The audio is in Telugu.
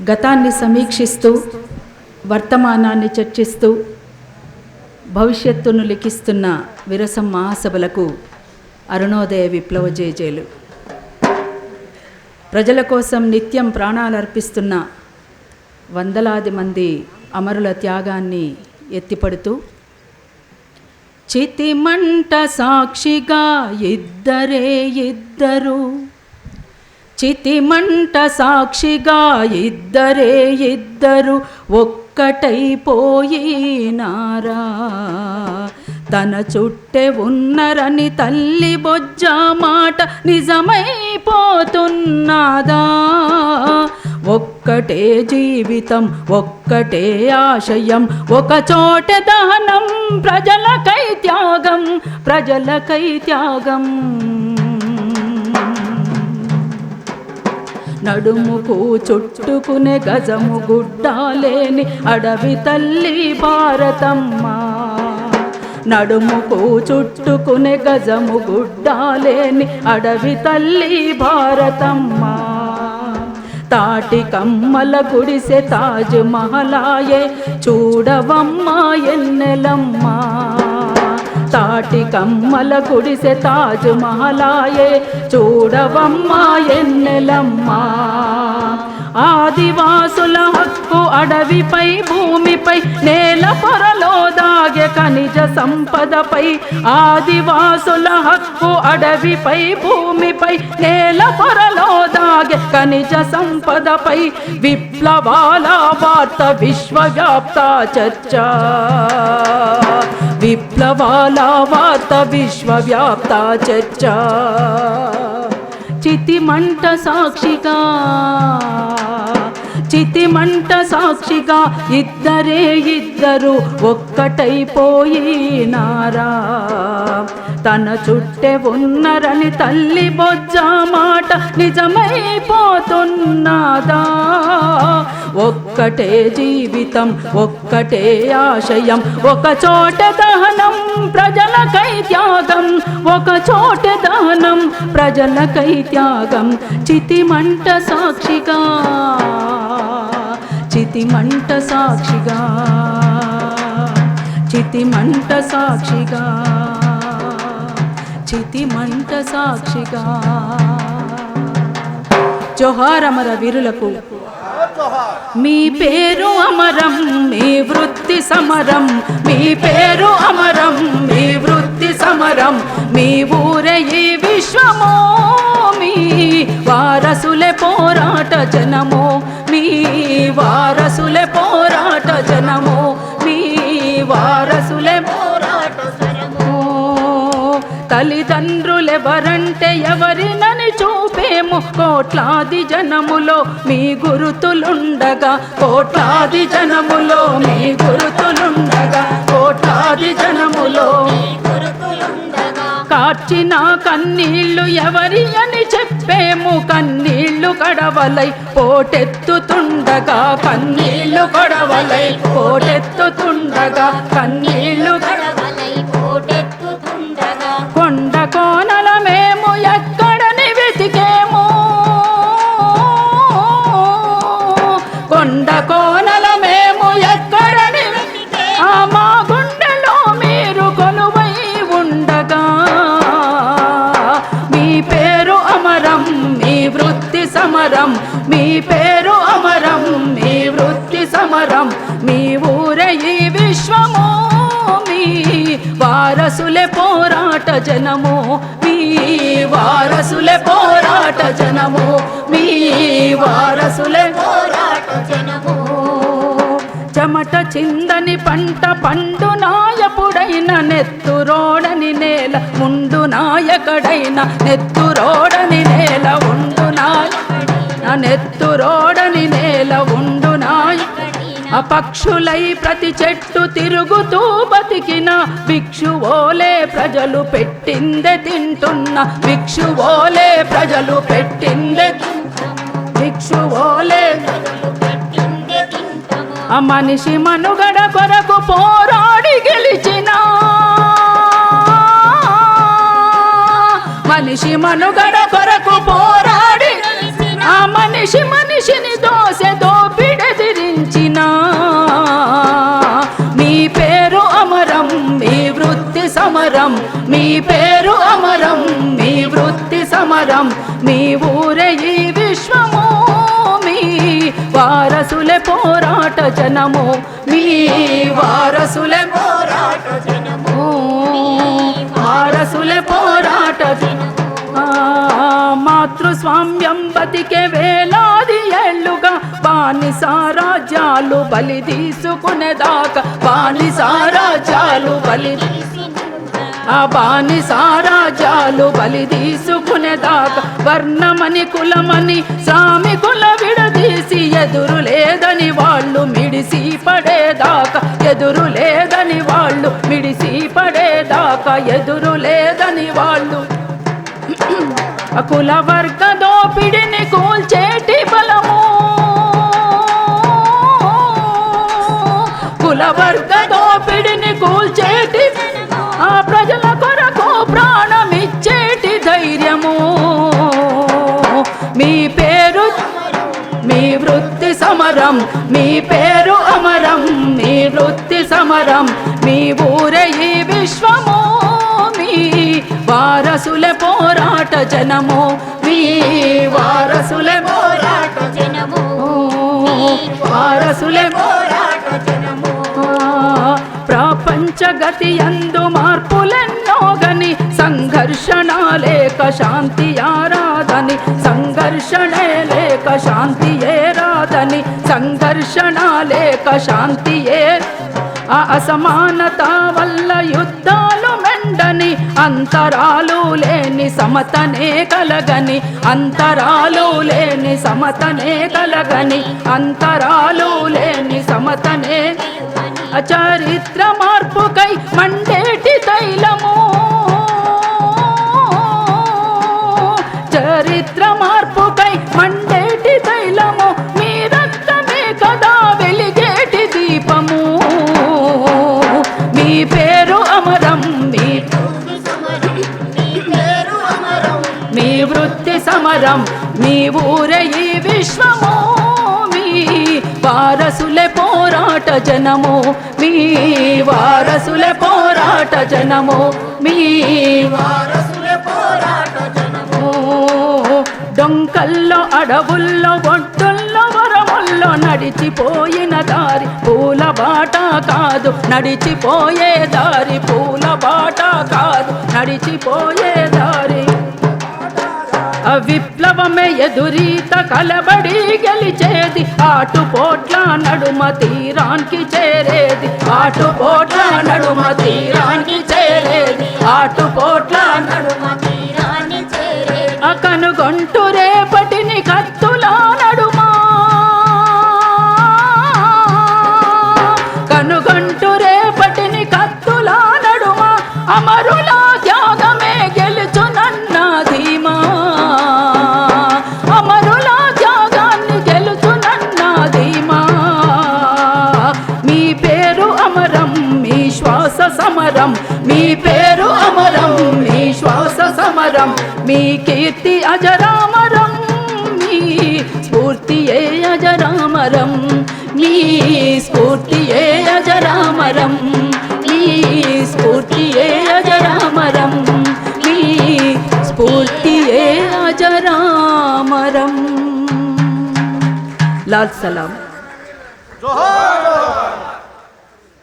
గతాన్ని సమీక్షిస్తూ వర్తమానాన్ని చర్చిస్తూ భవిష్యత్తును లిఖిస్తున్న విరసం మహాసభలకు అరుణోదయ విప్లవ జేజేలు. ప్రజల కోసం నిత్యం ప్రాణాలు అర్పిస్తున్న వందలాది మంది అమరుల త్యాగాన్ని ఎత్తిపడుతూ చితిమంట సాక్షిగా ఇద్దరే ఇద్దరు చితిమంట సాక్షిగా ఇద్దరే ఇద్దరు ఒక్కటైపోయినారా. తన చుట్టె ఉన్నరని తల్లి బొజ్జ మాట నిజమైపోతున్నదా. ఒక్కటే జీవితం ఒక్కటే ఆశయం ఒక చోట దహనం ప్రజలకై త్యాగం ప్రజలకై త్యాగం. నడుముకు చుట్టుకునే గజము గుడ్డాలేని అడవి తల్లి భారతమ్మ. నడుముకు చుట్టుకునే గజము గుడ్డాలేని అడవి తల్లి భారతమ్మ. తాటి కమ్మల గుడిసె తాజ్ మహలాయే చూడవమ్మా ఎన్నెలమ్మా. తాటి కమ్మల కుడిసె తాజు మహలాయే చూడవమ్మా ఎన్నెలమ్మా. ఆదివాసుల హక్కు అడవిపై భూమిపై నేల పొరలో దాగే ఖనిజ సంపదపై. ఆదివాసుల హక్కు అడవిపై భూమిపై నేల పొరలో దాగే ఖనిజ సంపదపై. విప్లవాల వార్త విశ్వవ్యాప్త చర్చ. విప్లవాల వాత విశ్వవ్యాప్త చర్చ. చితిమంట సాక్షిగా చితిమంట సాక్షిగా ఇద్దరే ఇద్దరు ఒక్కటైపోయినారా తన చుట్టె ఉన్నరని తల్లి బొజ్జ మాట నిజమైపోతున్నదా? ఒక్కటే జీవితం ఒక్కటే ఆశయం ఒక చోట దహనం ప్రజలకై త్యాగం ఒక చోట దహనం ప్రజలకై త్యాగం. చితిమంట సాక్షిగా చితిమంట సాక్షిగా చితిమంట సాక్షిగా. చితి మంట సాక్షిగా. జోహార్ అమర వీరులకు. మీ పేరు అమరం మీ వృత్తి సమరం. మీ పేరు అమరం మీ వృత్తి సమరం. మీ ఊరే ఈ విశ్వమో మీ వారసులే పోరాట జనమో. మీ వారసులే పోరాట జనమో మీ వారసులే తల్లిదండ్రులెవరంటే ఎవరినని చూపేము కోట్లాది జనములో మీ గురుతులుండగా. కోట్లాది జనములో మీ గురుతులుండగా. కోట్లాది జనములో కార్చిన కన్నీళ్ళు ఎవరి అని చెప్పేము. కన్నీళ్ళు కడవలై పోటెత్తుతుండగా. కన్నీళ్ళు కడవలై పోటెత్తుతుండగా. కన్నీళ్ళు కడవ పేరు అమరం మీ వృత్తి సమరం మీ ఊరే ఈ విశ్వము మీ వారసులే పోరాట జనము మీ వారసులే పోరాట జనము మీ వారసులే పోరాట జనము. చెమట చిందని పంట పండు నాయపుడైన నెత్తురోడని నేల ముండు నాయకడైన నెత్తురోడని నేల ఉండు నెత్తురోడని నేల ఉండు నాయ. ఆ పక్షులై ప్రతి చెట్టు తిరుగుతూ బతికిన భిక్షువోలే ప్రజలు పెట్టిందే తింటున్న భిక్షువోలే ప్రజలు పెట్టిందే భిక్షువోలే ఆ మనిషి మనుగడ కొరకు పోరాడి గెలిచిన. మనిషి మనుగడ కొరకు పోరాడి ఆ మనిషి మనిషిని దోసె దోపిడెదిరించిన మీ పేరు అమరం మీ వృత్తి సమరం. మీ పేరు అమరం మీ వృత్తి సమరం. మీ ఊరే ఈ విశ్వము మీ వారసులే పోరాట జనము. మీ వారసులే పోరాట జనము. వారసులే పోరాట జనము. మాతృస్వామ్యం బతికే వేళ బలి తీసుకునేదాకా బాని సారా చాలు బలి. ఆ బాని సారా చాలు బలి తీసుకునేదాకా వర్ణమని కులమని శ్రామికుల విడదీసి ఎదురు లేదని వాళ్ళు మిడిసి పడేదాకా ఎదురు లేదని వాళ్ళు మిడిసి పడేదాకా ఎదురు లేదని వాళ్ళు. కుల వర్గ దోపిడిని కూల్చేటి బలము. కుల వర్గ దోపిడిని కూల్చేటి ఆ ప్రజల కొరకు ప్రాణమిచ్చేటి ధైర్యము. మీ పేరు మీ వృత్తి సమరం మీ పేరు అమరం మీ వృత్తి సమరం మీ ఊరే ఈ విశ్వము మీ వారసులే పోరాట జనము మీ వారసులే పోరాట జనము వారసులే పోరాట జనము. పంచగతి గతి అందు మార్పులెన్నో గని సంఘర్షణ లేక శాంతి ఆరాధని సంఘర్షణే లేక శాంతి ఏ రాదని సంఘర్షణ లేక శాంతి ఏ. ఆ అసమానత వల్ల యుద్ధాలు మెండని అంతరాలు లేని సమతనే కలగని అంతరాలు లేని సమతనే కలగని అంతరాలు లేని సమతనే. చరిత్ర వరం మీ ఊరే ఈ విశ్వము మీ వారసులే పోరాట జనము మీ వారసులే పోరాట జనము మీ వారసులే పోరాట జనము. డొంకల్లో అడవుల్లో ఒడ్డుల్లో వరముల్లో నడిచిపోయిన దారి పూల బాట కాదు నడిచిపోయే దారి పూల బాట కాదు నడిచిపోయే దారి విప్లవమే ఎదురీత కలబడి గెలిచేది. ఆటుపోట్ల నడుమ తీరానికి చేరేది. ఆటుపోట్ల నడుమ తీరానికి చేరేది. ఆటుపోట్ల నడుమ నడుమ తీరాన్ని చేరే కనుగొంటురే సమరం మీ పేరు అమరం మీ శ్వాస సమరం మీ కీర్తి అజరామరం మీ స్ఫూర్తి ఏ అజరామరం మీ స్ఫూర్తి ఏ అజరామరం మీ స్ఫూర్తి ఏ అజరామరం మీ స్ఫూర్తి ఏ అజరామరం. లాల్ సలాం.